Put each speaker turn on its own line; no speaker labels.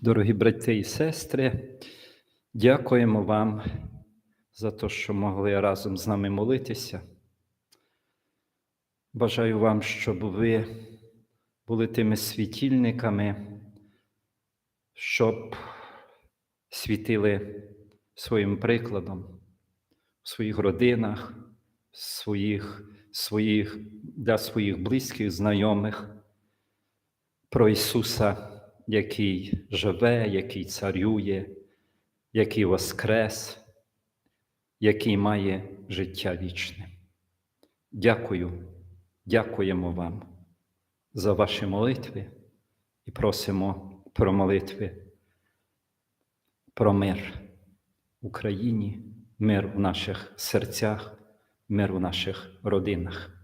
Дорогі брати і сестри, дякуємо вам за те, що могли разом з нами молитися. Бажаю вам, щоб ви були тими світильниками, щоб світили своїм прикладом в своїх родинах, своїх, своїх, для своїх близьких, знайомих про Ісуса, який живе, який царює, який воскрес, який має життя вічне. Дякую, дякуємо вам за ваші молитви і просимо про молитви, про мир в Україні, мир у наших серцях, мир у наших родинах.